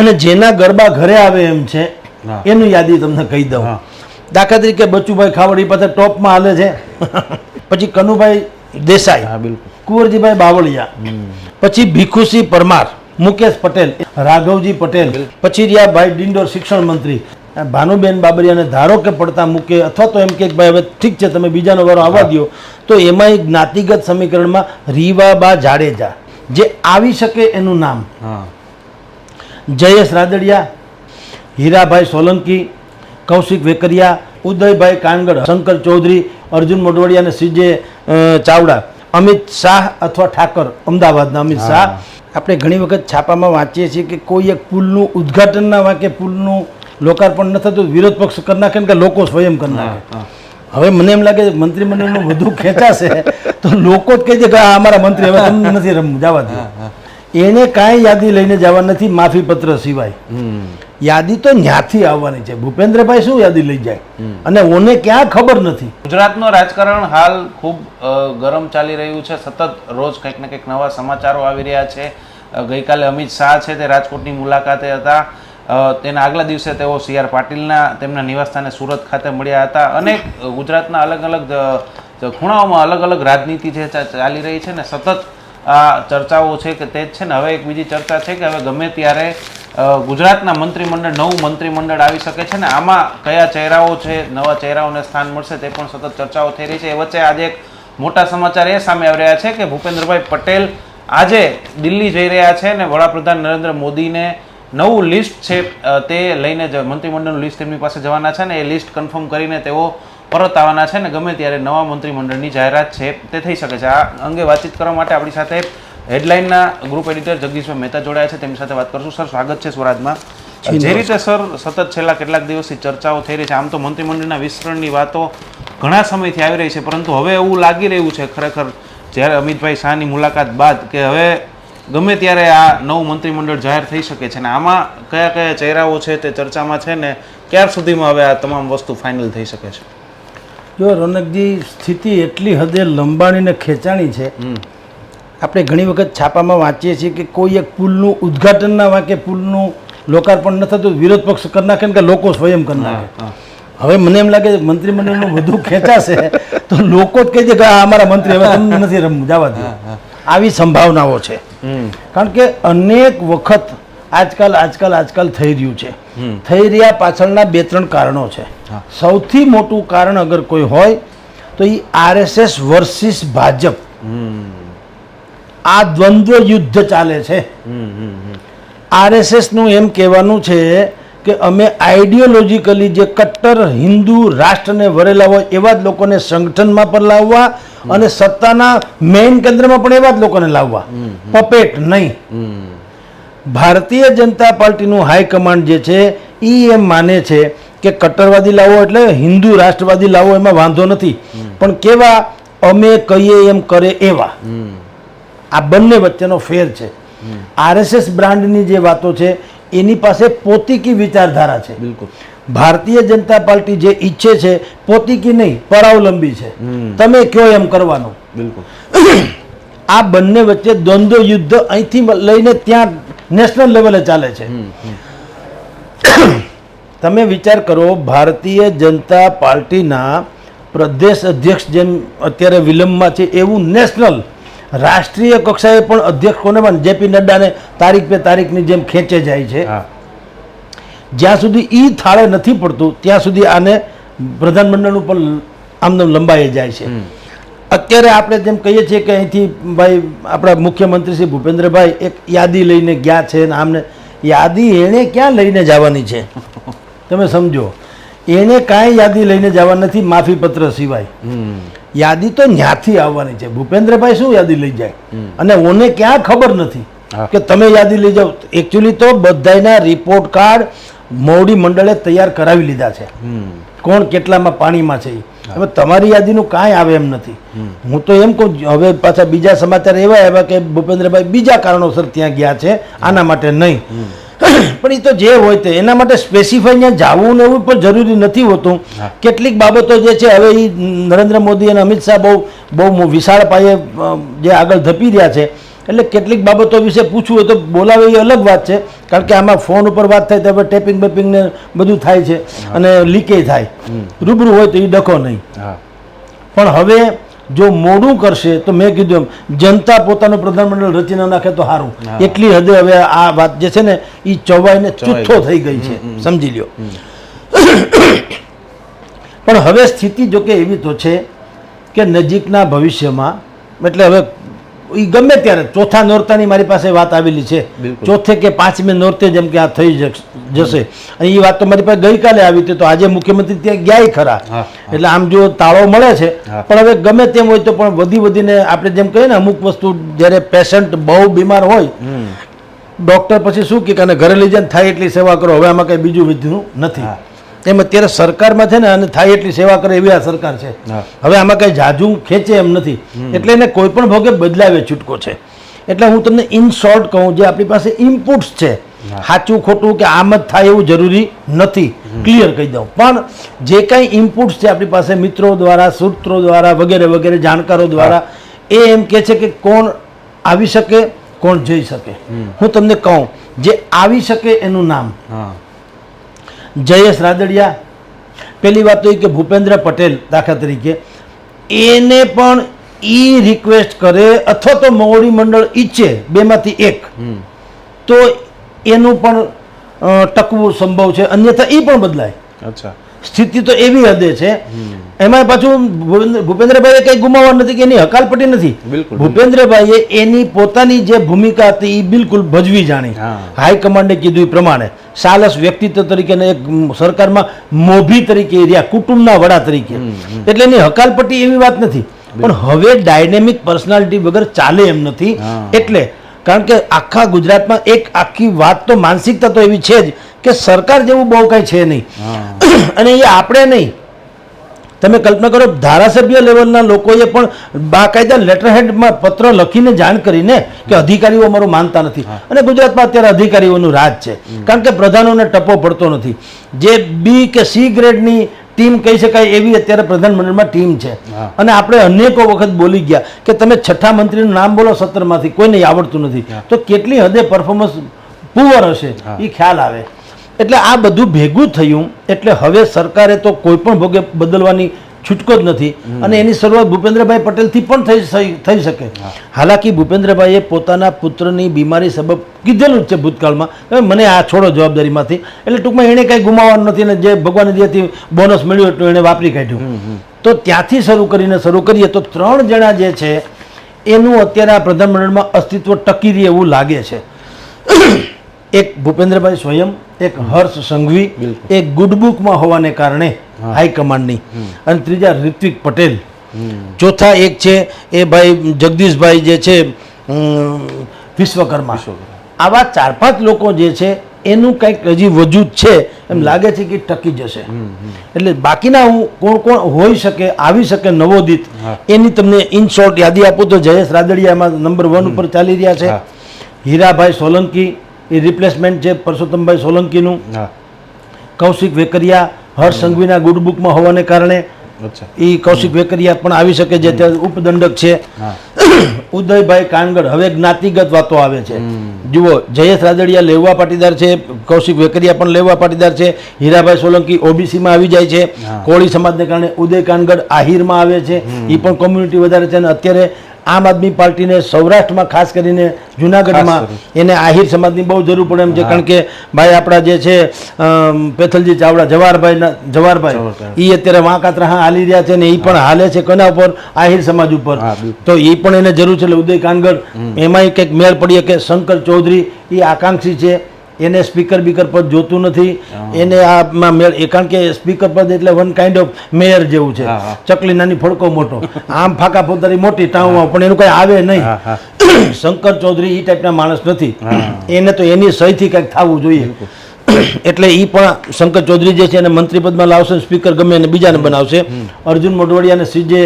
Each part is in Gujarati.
અને જેના ગરબા ઘરે આવે એમ છે. એનું યાદી તમને કહી દઉં. દાખલા તરીકે બચુભાઈ ખાવડી પાસે ટોપમાં હાલે છે. પછી કનુભાઈ દેસાઈ કુંવરજીભાઈ બાવળિયા પછી ભીખુસિંહ પરમાર મુકેશ પટેલ રાઘવજી પટેલ પછી રહ્યા ભાઈ ડિંડોર શિક્ષણ મંત્રી. ભાનુબેન બાબરિયાને ધારો કે પડતા મૂકે અથવા તો એમ કે ભાઈ હવે ઠીક છે તમે બીજાનો વારો આવવા દો તો એમાંય જ્ઞાતિગત સમીકરણમાં રીવાબા જાડેજા જે આવી શકે એનું નામ. હા. જયેશ રાદડિયા હીરાભાઈ સોલંકી કૌશિક વેકરિયા ઉદયભાઈ કાનગડ શંકર ચૌધરી અર્જુન મોઢવાડિયા અને સીજે ચાવડા અમિત શાહ અથવા ઠાકર અમદાવાદના અમિત શાહ. આપણે ઘણી વખત છાપામાં વાંચીએ છીએ કે કોઈ એક પુલનું ઉદ્ઘાટન ના વાંકે પુલનું લોકાર્પણ ન થતું વિરોધ પક્ષ કરી નાખે કે લોકો સ્વયં કરી નાખે. હવે મને એમ લાગે છે મંત્રીમંડળનું વધુ ખેંચાશે તો લોકો જ કહે છે કે આ અમારા મંત્રી હવે તમને નથી રમવું જવા દો. એને કાંઈ યાદી લઈને જવા નથી માફી પત્ર સિવાય યાદી તો ન્યાથી આવવાની છે. ભૂપેન્દ્રભાઈ શું યાદી લઈ જાય? અને ઓને ક્યાં ખબર નથી? ગુજરાતનો રાજકારણ હાલ ખૂબ ગરમ ચાલી રહ્યું છે. સતત રોજ કંઈક ને કંઈક નવા સમાચારો આવી રહ્યા છે. ગઈકાલે અમિત શાહ છે તે રાજકોટની મુલાકાતે હતા. તેના આગલા દિવસે તેઓ સી આર પાટીલના તેમના નિવાસસ્થાને સુરત ખાતે મળ્યા હતા. અનેક ગુજરાતના અલગ અલગ ખૂણાઓમાં અલગ અલગ રાજનીતિ જે ચાલી રહી છે ને સતત આ ચર્ચાઓ છે કે તે જ છે ને હવે એક બીજી ચર્ચા છે કે હવે ગમે ત્યારે ગુજરાતના મંત્રીમંડળ, નવું મંત્રીમંડળ આવી શકે છે ને, આમાં કયા ચહેરાઓ છે, નવા ચહેરાઓને સ્થાન મળશે તે પણ સતત ચર્ચાઓ થઈ રહી છે. એ વચ્ચે આજે એક મોટા સમાચાર એ સામે આવી રહ્યા છે કે ભૂપેન્દ્રભાઈ પટેલ આજે દિલ્હી જઈ રહ્યા છે ને વડાપ્રધાન નરેન્દ્ર મોદીને નવું લિસ્ટ છે તે લઈને જ મંત્રીમંડળનું લિસ્ટ તેમની પાસે જવાના છે ને, એ લિસ્ટ કન્ફર્મ કરીને તેઓ પરત આવવાના છે ને ગમે ત્યારે નવા મંત્રીમંડળની જાહેરાત છે તે થઈ શકે છે. આ અંગે વાતચીત કરવા માટે આપણી સાથે હેડલાઇનના ગ્રુપ એડિટર જગદીશભાઈ મહેતા જોડાયા છે. તેમની સાથે વાત કરશું. સર સ્વાગત છે સ્વરાજમાં. જે રીતે સર સતત છેલ્લા કેટલાક દિવસથી ચર્ચાઓ થઈ રહી છે આમ તો મંત્રીમંડળના વિસ્તરણની વાતો ઘણા સમયથી આવી રહી છે પરંતુ હવે એવું લાગી રહ્યું છે ખરેખર જ્યારે અમિતભાઈ શાહની મુલાકાત બાદ કે હવે ગમે ત્યારે આ નવું મંત્રીમંડળ જાહેર થઈ શકે છે ને આમાં કયા કયા ચહેરાઓ છે તે ચર્ચામાં છે ને ક્યાર સુધીમાં હવે આ તમામ વસ્તુ ફાઇનલ થઈ શકે છે? જો રોનકજી સ્થિતિ એટલી હદે લંબાણીને ખેંચાણી છે આપણે ઘણી વખત છાપામાં વાંચીએ છીએ કે કોઈ એક પુલનું ઉદ્ઘાટન ના વાંકે પુલનું લોકાર્પણ ન થતું વિરોધ પક્ષ કરી નાખે ને કે લોકો સ્વયં કરી નાખે. હવે મને એમ લાગે છે મંત્રીમંડળનું વધુ ખેંચાશે તો લોકો જ કહે છે કે અમારા મંત્રી હવે તમને નથી રમવું જવા દે. આવી સંભાવનાઓ છે. કારણ કે અનેક વખત આજકાલ આજકાલ આજકાલ થઈ રહ્યું છે. થઈ રહ્યા પાછળના બે ત્રણ કારણો છે. સૌથી મોટું કારણ અગર કોઈ હોય તો એ આરએસએસ વર્સિસ ભાજપ. આ દ્વંદ્વ યુદ્ધ ચાલે છે. આરએસએસનું એમ કહેવાનું છે કે અમે આઈડિયોલોજીકલી જે કટ્ટર હિન્દુ રાષ્ટ્રને વરેલા હોય એવા જ લોકોને સંગઠનમાં પણ લાવવા અને સત્તાના મેઇન કેન્દ્રમાં પણ એવા જ લોકોને લાવવા. પપેટ નહીં. ભારતીય જનતા પાર્ટીનું હાઈકમાન્ડ જે છે એ એમ માને છે કે કટ્ટરવાદી લાવો એટલે હિન્દુ રાષ્ટ્રવાદી લાવો એમાં વાંધો નથી. પણ કેવા અમે કહીએ એમ કરે એવા. આ બંને વચ્ચેનો ફેર છે. આરએસએસ બ્રાન્ડની જે વાતો છે એની પાસે પોતીકી વિચારધારા છે. બિલકુલ. ભારતીય જનતા પાર્ટી જે ઈચ્છે છે પોતીકી નહીં પરાવલંબી છે. તમે કયો એમ કરવાનું? બિલકુલ. આ બંને વચ્ચે દ્વંદ્વ યુદ્ધ અહીંથી લઈને ત્યાં નેશનલ લેવલે ચાલે છે. તમે વિચાર કરો ભારતીય જનતા પાર્ટીના પ્રદેશ અધ્યક્ષ જેમ અત્યારે વિલંબમાં છે એવું નેશનલ રાષ્ટ્રીય કક્ષાએ પણ અધ્યક્ષ કોને પણ? જેપી નડ્ડાને તારીખ પે તારીખની જેમ ખેંચે જાય છે. જ્યાં સુધી ઈ થાળે નથી પડતું ત્યાં સુધી આને પ્રધાનમંડળનું પણ આમદમ લંબાઈ જાય છે. અત્યારે આપણે જેમ કહીએ છીએ કે અહીંથી ભાઈ આપણા મુખ્યમંત્રી શ્રી ભૂપેન્દ્રભાઈ એક યાદી લઈને ગયા છે ને આમને યાદી એણે ક્યાં લઈને જવાની છે? તમે સમજો. એણે કાંઈ યાદી લઈને જવા નથી માફીપત્ર સિવાય. યાદી તો ન્યાથી આવવાની છે. ભૂપેન્દ્રભાઈ શું યાદી લઈ જાય? અને ઓને ક્યાં ખબર નથી કે તમે યાદી લઈ જાઓ. એકચ્યુઅલી તો બધાયના રિપોર્ટ કાર્ડ મોવડી મંડળે તૈયાર કરાવી લીધા છે. કોણ કેટલામાં પાણીમાં છે ઈ. હવે તમારી યાદીનું કાંઈ આવે એમ નથી. હું તો એમ કહું હવે પાછા બીજા સમાચાર એવા આવ્યા કે ભૂપેન્દ્રભાઈ બીજા કારણોસર ત્યાં ગયા છે આના માટે નહીં. પણ એ તો જે હોય તે એના માટે સ્પેસિફાઈ ત્યાં જવું ને એવું પણ જરૂરી નથી હોતું. કેટલીક બાબતો જે છે હવે એ નરેન્દ્ર મોદી અને અમિત શાહ બહુ બહુ વિશાળ પાયે જે આગળ ધપી રહ્યા છે એટલે કેટલીક બાબતો વિશે પૂછવું હોય તો બોલાવે એ અલગ વાત છે. કારણ કે આમાં ફોન ઉપર વાત થાય તો હવે ટેપિંગ બેપિંગ ને બધું થાય છે અને લીકેજ થાય. રૂબરૂ હોય તો એ ડખો નહીં. પણ હવે જો મોડું કરશે તો મેં કીધું એમ જનતા પોતાનું પ્રધાનમંડળ રચી ન નાખે તો સારું એટલી હદે હવે આ વાત જે છે ને એ ચવાઈને ચૂથો થઈ ગઈ છે. સમજી લ્યો. પણ હવે સ્થિતિ જો કે એવી તો છે કે નજીકના ભવિષ્યમાં એટલે હવે એ ગમે ત્યારે. ચોથા નોરતાની મારી પાસે વાત આવેલી છે. ચોથે કે પાંચમે નોરતે જેમ કે આ થઈ જશે. અને એ વાત તો મારી પાસે ગઈકાલે આવી હતી તો આજે મુખ્યમંત્રી ત્યાં ગયા ખરા. એટલે આમ જો તાળો મળે છે પણ હવે ગમે તેમ હોય તો પણ વધી વધીને આપણે જેમ કહીએ ને અમુક વસ્તુ જ્યારે પેશન્ટ બહુ બીમાર હોય ડૉક્ટર પછી શું કે ઘરે લઈ જઈને થાય એટલી સેવા કરો હવે આમાં કંઈ બીજું વિધ્યું નથી. એમ અત્યારે સરકારમાં છે ને અને થાય એટલી સેવા કરે એવી આ સરકાર છે. હવે આમાં કંઈ જાજુ ખેંચે એમ નથી. એટલે એને કોઈ પણ ભોગે બદલાવે છૂટકો છે. એટલે હું તમને ઇન શોર્ટ કહું જે આપણી પાસે ઇનપુટ્સ છે સાચું ખોટું કે આમ જ થાય એવું જરૂરી નથી. ક્લિયર કહી દઉં. પણ જે કાંઈ ઇનપુટ્સ છે આપણી પાસે મિત્રો દ્વારા સૂત્રો દ્વારા વગેરે વગેરે જાણકારો દ્વારા એ એમ કહે છે કે કોણ આવી શકે કોણ જઈ શકે. હું તમને કહું જે આવી શકે એનું નામ જયેશ રાદડિયા. પહેલી વાત તો એ કે ભૂપેન્દ્ર પટેલ દાખલા તરીકે એને પણ ઈ રિક્વેસ્ટ કરે અથવા તો મોવડી મંડળ ઈચ્છે બેમાંથી એક. તો એનું પણ ટકવું સંભવ છે અન્યથા એ પણ બદલાય. અચ્છા. સ્થિતિ તો એવી હદે છે. એમાં પાછું ભૂપેન્દ્રભાઈએ કંઈ ગુમાવવા નથી કે એની હકાલપટ્ટી નથી. ભૂપેન્દ્રભાઈએ એની પોતાની જે ભૂમિકા હતી એ બિલકુલ ભજવી જાણી. હાઈકમાન્ડે કીધું એ પ્રમાણે. સાલસ વ્યક્તિત્વ તરીકે ને એક સરકારમાં મોભી તરીકે રહ્યા કુટુંબના વડા તરીકે. એટલે એની હકાલપટ્ટી એવી વાત નથી. પણ હવે ડાયનેમિક પર્સનાલિટી વગર ચાલે એમ નથી. એટલે કારણ કે આખા ગુજરાતમાં એક આખી વાત તો માનસિકતા તો એવી છે જ કે સરકાર જેવું બહુ કાંઈ છે નહીં. અને એ આપણે નહીં. તમે કલ્પના કરો ધારાસભ્ય લેવલના લોકોએ પણ બાકાયદા લેટર હેડમાં પત્ર લખીને જાણ કરીને કે અધિકારીઓ અમારું માનતા નથી. અને ગુજરાતમાં અત્યારે અધિકારીઓનું રાજ છે. કારણ કે પ્રધાનોને ટપો પડતો નથી. જે બી કે સી ગ્રેડની ટીમ કહી શકાય એવી અત્યારે પ્રધાનમંત્રીમાં ટીમ છે. અને આપણે અનેકો વખત બોલી ગયા કે તમે છઠ્ઠા મંત્રીનું નામ બોલો સત્તરમાંથી કોઈને આવડતું નથી. તો કેટલી હદે પરફોર્મન્સ પુઅર હશે? એ ખ્યાલ આવે. એટલે આ બધું ભેગું થયું એટલે હવે સરકારે તો કોઈ પણ ભોગે બદલવાની છૂટકો જ નથી. અને એની શરૂઆત ભૂપેન્દ્રભાઈ પટેલથી પણ થઈ થઈ- શકે. હાલાકી ભૂપેન્દ્રભાઈએ પોતાના પુત્રની બીમારી સબબ કીધેલું જ છે ભૂતકાળમાં. મને આ છોડો જવાબદારીમાંથી. એટલે ટૂંકમાં એણે કંઈ ગુમાવવાનું નથી અને જે ભગવાન જેથી બોનસ મળ્યું એટલું એણે વાપરી કાઢ્યું. તો ત્યાંથી શરૂ કરીને શરૂ કરીએ તો ત્રણ જણા જે છે એનું અત્યારે આ પ્રધાનમંડળમાં અસ્તિત્વ ટકી રહે એવું લાગે છે. એક ભૂપેન્દ્રભાઈ સ્વયં એક હર્ષ સંઘવી એક ગુડબુકમાં હોવાને કારણે હાઈકમાન્ડની અને ત્રીજા ઋત્વિક પટેલ. ચોથા એક છે એ ભાઈ જગદીશભાઈ જે છે વિશ્વકર્મા. આવા ચાર પાંચ લોકો જે છે એનું કંઈક હજી વજૂદ છે. એમ લાગે છે કે ટકી જશે. એટલે બાકીના હું કોણ કોણ હોઈ શકે આવી શકે નવોદિત એની તમને ઇન શોર્ટ યાદી આપું તો જયેશ રાદડિયામાં નંબર વન ઉપર ચાલી રહ્યા છે. હીરાભાઈ સોલંકી એ રિપ્લેસમેન્ટ છે પરસોત્તમભાઈ સોલંકીનું કૌશિક વેકરિયા હર્ષ સંઘવીના ગુડ બુકમાં હોવાને કારણે એ કૌશિક વેકરિયા પણ આવી શકે છે અત્યારે ઉપદંડક છે. ઉદયભાઈ કાનગડ હવે જ્ઞાતિગત વાતો આવે છે. જુઓ જયેશ રાદડિયા લેવા પાટીદાર છે કૌશિક વેકરિયા પણ લેવા પાટીદાર છે હીરાભાઈ સોલંકી ઓબીસીમાં આવી જાય છે. કોળી સમાજને કારણે ઉદય કાનગડ આહિરમાં આવે છે. એ પણ કોમ્યુનિટી વધારે છે અને અત્યારે આમ આદમી પાર્ટીને સૌરાષ્ટ્રમાં ખાસ કરીને જુનાગઢમાં એને આહિર સમાજની બહુ જરૂર પડે એમ છે કારણ કે ભાઈ આપણા જે છે પેથલજી ચાવડા જવાહરભાઈ જવાહરભાઈ. એ અત્યારે વાંકાત્રા હાલી રહ્યા છે ને એ પણ હાલે છે કોના ઉપર આહિર સમાજ ઉપર. તો એ પણ એને જરૂર છે એટલે ઉદય કાનગર એમાંય કંઈક મેળ પડીએ કે શંકર ચૌધરી એ આકાંક્ષી છે. એને સ્પીકર બીકર પદ જોતું નથી. એને આ મેળ કારણ કે સ્પીકર પદ એટલે વન કાઇન્ડ ઓફ મેયર જેવું છે. ચકલી નાની ફડકો મોટો. આમ ફાકા ફોદારી મોટી ટાઉમાં પણ એનું કઈ આવે નહીં. શંકર ચૌધરી એ ટાઈપના માણસ નથી. એને તો એની સહીથી કંઈક થવું જોઈએ. એટલે એ પણ શંકર ચૌધરી જે છે એને મંત્રી પદમાં લાવશે સ્પીકર ગમે એને બીજાને બનાવશે. અર્જુન મોઢવાડિયા અને સીજે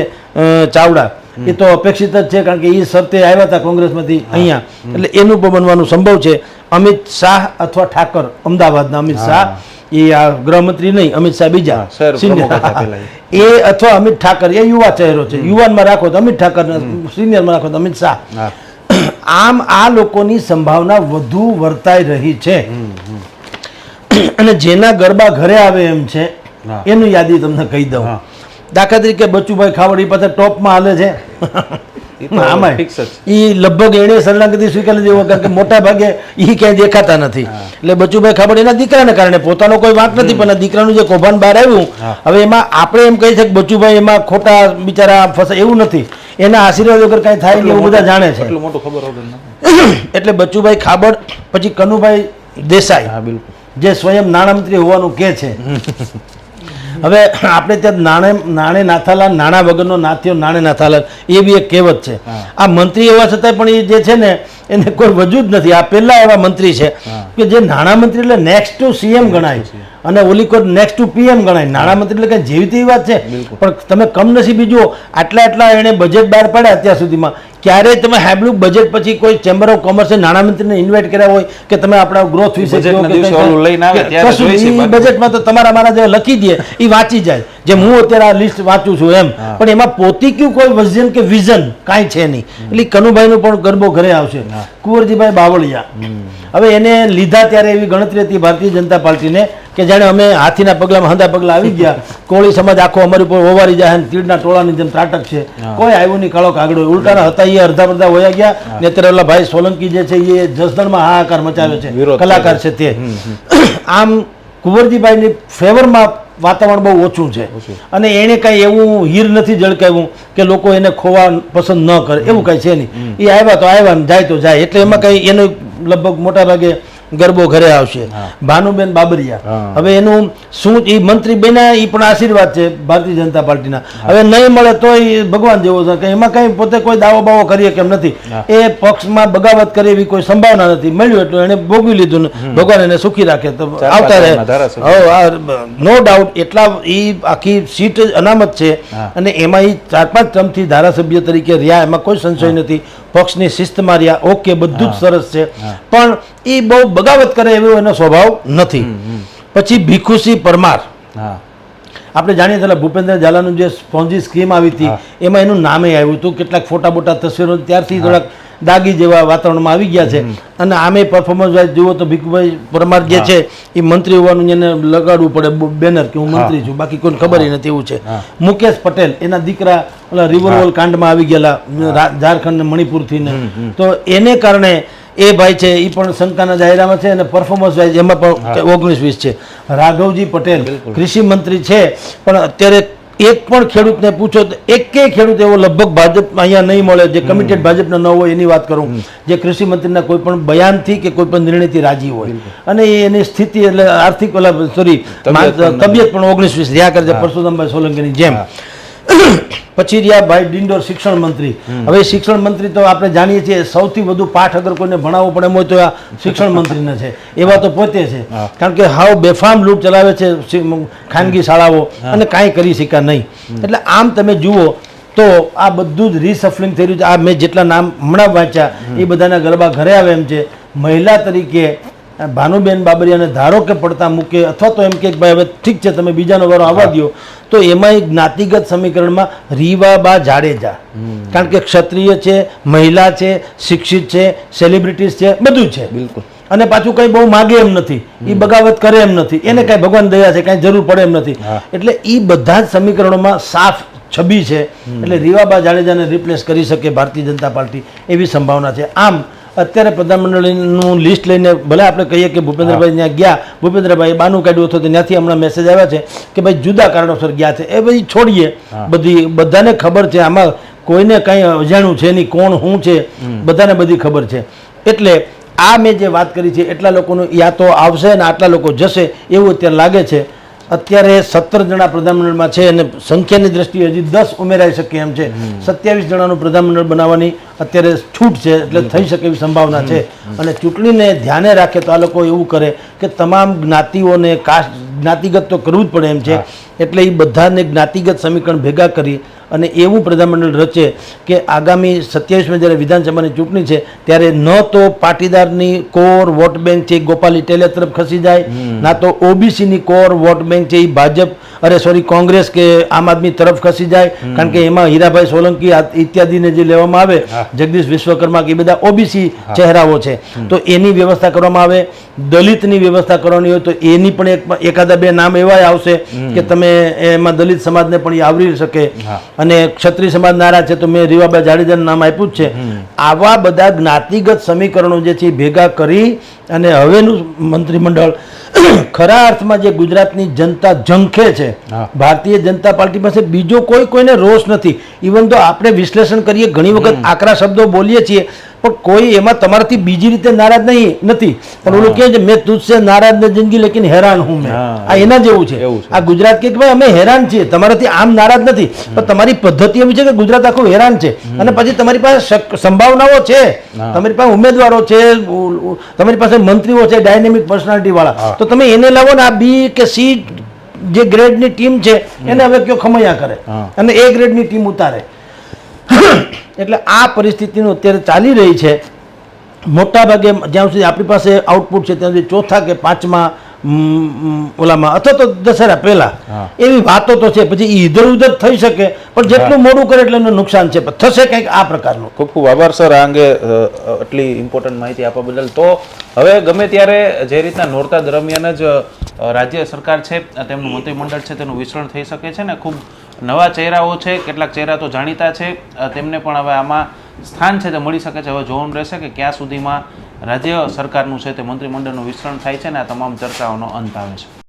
ચાવડા. એ તો અપેક્ષિત જ છે કારણ કે એ શરતે આવ્યા હતા કોંગ્રેસમાંથી અહીંયા. એટલે એનું પણ બનવાનું સંભવ છે. અમિત શાહ અથવા ઠાકર અમદાવાદના અમિત શાહ એ આ ગૃહમંત્રી નહીં અમિત શાહ બીજા. એ. અથવા અમિત ઠાકર એ યુવા ચહેરો છે. યુવાનમાં રાખો તો અમિત ઠાકર સિનિયરમાં રાખો તો અમિત શાહ. આમ આ લોકોની સંભાવના વધુ વર્તાઈ રહી છે. અને જેના ગરબા ઘરે આવે એમ છે. એનું યાદી તમને કહી દઉં. દાખલા તરીકે બચુભાઈ ખાવડ એ પાછા ટોપમાં હાલે છે. જ. ઈ લગભગ એણે શરણાગતિ સ્વીકારી દેવો કારણ કે મોટા ભાગે એ ક્યાંય દેખાતા નથી. એટલે બચુભાઈ ખાબડ એના દીકરાને કારણે પોતાનો કોઈ વાંક નથી પણ દીકરાનું જે કૌભાંડ બહાર આવ્યું હવે એમાં આપણે એમ કહી શકીએ કે બચુભાઈ એમાં ખોટા બિચારા ફસાય એવું નથી. એના આશીર્વાદ વગર કાંઈ થાય નહીં એવું બધા જાણે છે. એટલું મોટું ખબર એટલે બચુભાઈ ખાબડ પછી કનુભાઈ દેસાઈ જે સ્વયં નાણામંત્રી હોવાનું કે છે. હવે આપણે ત્યાં નાણે નાણે નાથાલાલ નાણાં વગરનો નાથ્યો નાણે નાથાલાલ એ બી એક કહેવત છે. આ મંત્રી એવા છતાંય પણ એ જે છે ને એને કોઈ વજૂદ નથી. આ પહેલા એવા મંત્રી છે કે જે નાણામંત્રી એટલે નેક્સ્ટ ટુ સીએમ ગણાય. અને ઓલી કોઈ નેક્સ્ટ ટુ પીએમ ગણાય. નાણામંત્રી એટલે કઈ જેવી તેવી વાત છે. પણ તમે કમનસીબી જુઓ આટલા આટલા એણે બજેટ બહાર પાડ્યા અત્યાર સુધીમાં. ક્યારેય તમે હેબલું બજેટ પછી કોઈ ચેમ્બર ઓફ કોમર્સે નાણામંત્રીને ઇન્વાઇટ કર્યા હોય કે તમે આપણા ગ્રોથ વિશે. બજેટમાં તો તમારા મારા જે લખી દે એ વાંચી જાય. જેમ હું અત્યારે આ લિસ્ટ વાંચું છું એમ. પણ એમાં પોતીક્યું કોઈ વિઝન કે વિઝન કાંઈ છે નહીં. એટલે કનુભાઈનું પણ ગરબો ઘરે આવશે. કુંવરજીભાઈ બાવળિયા. હવે એને લીધા ત્યારે એવી ગણતરી હતી ભારતીય જનતા પાર્ટીને કે જાણે અમે હાથીના પગલામાં હંધા પગલા આવી ગયા. કોળી સમાજ આખો અમારી ઉપર ઓવારી જાય અને તીડના ટોળાની જેમ ત્રાટક છે. કોઈ આવ્યું નહીં કાળો કાગડો. ઉલટાના હતા એ અડધા પડધા વયા ગયા. ને અત્યારે ભાઈ સોલંકી જે છે એ જસદણમાં હાહાકાર મચાવ્યો છે. કલાકાર છે તે. આમ કુંવરજીભાઈની ફેવરમાં વાતાવરણ બહુ ઓછું છે. અને એણે કાંઈ એવું હીર નથી જળકાવ્યું કે લોકો એને ખોવા પસંદ ન કરે. એવું કાંઈ છે નહીં. એ આવ્યા તો આવ્યા ને જાય તો જાય. એટલે એમાં કાંઈ એનો લગભગ મોટા ભાગે ગરબો ઘરે આવશે. ભાનુબેન બાબરિયા. હવે એનું શું એ મંત્રી બન્યા એ પણ આશીર્વાદ છે ભારતીય જનતા પાર્ટીના. હવે નહીં મળે તો એ ભગવાન જેવો છે. કે એમાં કંઈ પોતે કોઈ દાવો બાવો કરીએ કેમ નથી. એ પક્ષમાં બગાવત કરે એવી કોઈ સંભાવના નથી. મળ્યું એટલું એને ભોગવી લીધું ને ભગવાન એને સુખી રાખે તો આવતા રહે. નો ડાઉટ એટલા એ આખી સીટ અનામત છે. અને એમાં એ ચાર પાંચ ચમથી ધારાસભ્ય તરીકે રહ્યા એમાં કોઈ સંશય નથી. પક્ષની શિસ્તમાં રહ્યા ઓકે બધું જ સરસ છે. પણ એ બહુ બગાવત કરે એવો એનો સ્વભાવ નથી. પછી ભીખુસી પરમાર. આપણે જાણીએ છીએ ભૂપેન્દ્ર ઝાલાનું જે સ્પોન્જી સ્કીમ આવી હતી એમાં એનું નામે આવ્યું હતું. કેટલાક ફોટા બોટા તસવીરો ત્યારથી થોડાક દાગી જેવા વાતાવરણમાં આવી ગયા છે. અને આમે પરફોર્મન્સ વાઇઝ જુઓ તો ભીખુભાઈ પરમાર જે છે એ મંત્રી હોવાનું એને લગાડવું પડે બેનર કે હું મંત્રી છું. બાકી કોઈને ખબર નથી એવું છે. મુકેશ પટેલ એના દીકરા ઓલા રિવરવોલ કાંડમાં આવી ગયેલા ઝારખંડ ને મણિપુરથી ને. તો એને કારણે એ ભાઈ છે એ પણ શંકાના દાયરામાં છે અને પરફોર્મન્સ વાઇઝ એમાં પણ ઓગણીસ વીસ છે. રાઘવજી પટેલ કૃષિ મંત્રી છે પણ અત્યારે એક પણ ખેડૂતને પૂછો તો એકે ખેડૂત એવો લગભગ ભાજપ અહીંયા નહીં મળે જે કમિટેડ ભાજપના ન હોય એની વાત કરું જે કૃષિ મંત્રીના કોઈ પણ બયાનથી કે કોઈ પણ નિર્ણયથી રાજી હોય. અને એની સ્થિતિ એટલે આર્થિક ઓલા સોરી તબિયત પણ ઓગણીસ વીસ રહ્યા કરે છે પરસોત્તમભાઈ સોલંકીની જેમ. હા. પછી રહ્યા ભાઈ ડિંડોર શિક્ષણ મંત્રી. હવે શિક્ષણ મંત્રી તો આપણે જાણીએ છીએ સૌથી વધુ પાઠ અગર કોઈને ભણાવવો પડે હોય તો આ શિક્ષણ મંત્રીને છે. એવા તો પોતે છે. કારણ કે હાવ બેફામ લૂંટ ચલાવે છે ખાનગી શાળાઓ અને કાંઈ કરી શક્યા નહીં. એટલે આમ તમે જુઓ તો આ બધું જ રિસફલિંગ થઈ રહ્યું છે. આ મેં જેટલા નામ હમણાં વાંચ્યા એ બધાના ગરબા ઘરે આવે એમ છે. મહિલા તરીકે ભાનુબેન બાબરિયાને ધારો કે પડતા મૂકે અથવા તો એમ કે ભાઈ હવે ઠીક છે તમે બીજાનો વારો આવવા દો તો એમાંય જ્ઞાતિગત સમીકરણમાં રીવાબા જાડેજા. કારણ કે ક્ષત્રિય છે મહિલા છે શિક્ષિત છે સેલિબ્રિટીઝ છે બધું છે. બિલકુલ. અને પાછું કંઈ બહુ માગે એમ નથી. એ બગાવત કરે એમ નથી. એને કાંઈ ભગવાન દયા છે કાંઈ જરૂર પડે એમ નથી. એટલે એ બધા જ સમીકરણોમાં સાફ છબી છે. એટલે રીવાબા જાડેજાને રિપ્લેસ કરી શકે ભારતીય જનતા પાર્ટી એવી સંભાવના છે. આમ અત્યારે પ્રધાનમંડળીનું લિસ્ટ લઈને ભલે આપણે કહીએ કે ભૂપેન્દ્રભાઈ ત્યાં ગયા ભૂપેન્દ્રભાઈ બાનું કાઢ્યું હતું તો ત્યાંથી હમણાં મેસેજ આવ્યા છે કે ભાઈ જુદા કારણોસર ગયા છે. એ બધી છોડીએ. બધી બધાને ખબર છે આમાં કોઈને કંઈ અજાણ્યું છે નહીં કોણ શું છે બધાને બધી ખબર છે. એટલે આ મેં જે વાત કરી છે એટલા લોકોનું યા તો આવશે ને આટલા લોકો જશે એવું અત્યારે લાગે છે. અત્યારે સત્તર જણા પ્રધાનમંડળમાં છે અને સંખ્યાની દ્રષ્ટિએ હજી દસ ઉમેરાઈ શકે એમ છે. સત્યાવીસ જણાનું પ્રધાનમંડળ બનાવવાની અત્યારે છૂટ છે એટલે થઈ શકે એવી સંભાવના છે. અને ચૂંટણીને ધ્યાને રાખે તો આ લોકો એવું કરે કે તમામ જ્ઞાતિઓને કાસ્ટ જ્ઞાતિગત તો કરવું જ પડે એમ છે એટલે એ બધાને જ્ઞાતિગત સમીકરણ ભેગા કરી અને એવું પ્રધાનમંડળ રચે કે આગામી સત્યાવીસમાં જ્યારે વિધાનસભાની ચૂંટણી છે ત્યારે ન તો પાટીદારની કોર વોટ બેંક છે એ ગોપાલ ઇટેલિયા તરફ ખસી જાય ના તો ઓબીસીની કોર વોટ બેંક છે એ ભાજપ અરે સોરી કોંગ્રેસ કે આમ આદમી તરફ ખસી જાય. કારણ કે એમાં હીરાભાઈ સોલંકી ઇત્યાદિને જે લેવામાં આવે જગદીશ વિશ્વકર્મા કે એ બધા ઓબીસી ચહેરાઓ છે. તો એની વ્યવસ્થા કરવામાં આવે દલિતની વ્યવસ્થા કરવાની હોય તો એની પણ એક એકાદા બે નામ એવા આવશે કે તમે એમાં દલિત સમાજને પણ આવરી શકે. અને ક્ષત્રિય સમાજ નારાજ છે તો મેં રીવાબા જાડેજાનું નામ આપ્યું જ છે. આવા બધા જ્ઞાતિગત સમીકરણો જે છે ભેગા કરી અને હવેનું મંત્રીમંડળ ખરા અર્થમાં જે ગુજરાતની જનતા ઝંખે છે ભારતીય જનતા પાર્ટી પાસે બીજો કોઈ કોઈને રોષ નથી. ઇવન તો આપણે વિશ્લેષણ કરીએ ઘણી વખત આકરા શબ્દો બોલીએ છીએ પણ કોઈ એમાં તમારાથી બીજી રીતે નારાજ નહીં નથી. પણ ઓલું કહે છે મેં તુજસે નારાજ ને જિંદગી લેકિન હેરાન હું મેં. આ એના જેવું છે. આ ગુજરાત કે ભાઈ અમે હેરાન છીએ. તમારાથી આમ નારાજ નથી. પણ તમારી પદ્ધતિ એવી છે કે ગુજરાત આખું હેરાન છે. અને પછી તમારી પાસે સંભાવનાઓ છે. તમારી પાસે ઉમેદવારો છે તમારી પાસે મંત્રીઓ છે ડાયનેમિક પર્સનાલિટી વાળા. તો તમે એને લાવો ને આ બી કે સી જે ગ્રેડની ટીમ છે એને હવે કયો ખમૈયા કરે? અને એ ગ્રેડની ટીમ ઉતારે. એટલે આ પરિસ્થિતિનું અત્યારે ચાલી રહી છે. મોટા ભાગે જ્યાં સુધી આપણી પાસે આઉટપુટ છે ત્યાં સુધી ચોથા કે પાંચમા ઓલામાં અથવા તો દશેરા પહેલા એવી વાતો તો છે પછી ઈધર ઉધર થઈ શકે પણ જેટલું મોડું કરે એટલે એનું નુકસાન છે. થશે કંઈક આ પ્રકારનું. ખૂબ ખૂબ આભાર સર. આ અંગે આટલી ઇમ્પોર્ટન્ટ માહિતી આપવા બદલ. તો હવે ગમે ત્યારે જે રીતના નોરતા દરમિયાન જ રાજ્ય સરકાર છે તેમનું મંત્રીમંડળ છે, તેનું વિસ્તરણ થઈ શકે છે ને ખૂબ નવા ચહેરાઓ છે, કેટલાક ચહેરા તો જાણીતા છે તેમને પણ હવે આમાં સ્થાન છે તે મળી શકે છે, હવે જોવાનું રહેશે કે ક્યાં સુધીમાં રાજ્ય સરકારનું છે તે મંત્રીમંડળનું વિસ્તરણ થાય છે ને આ તમામ ચર્ચાઓનો અંત આવે છે.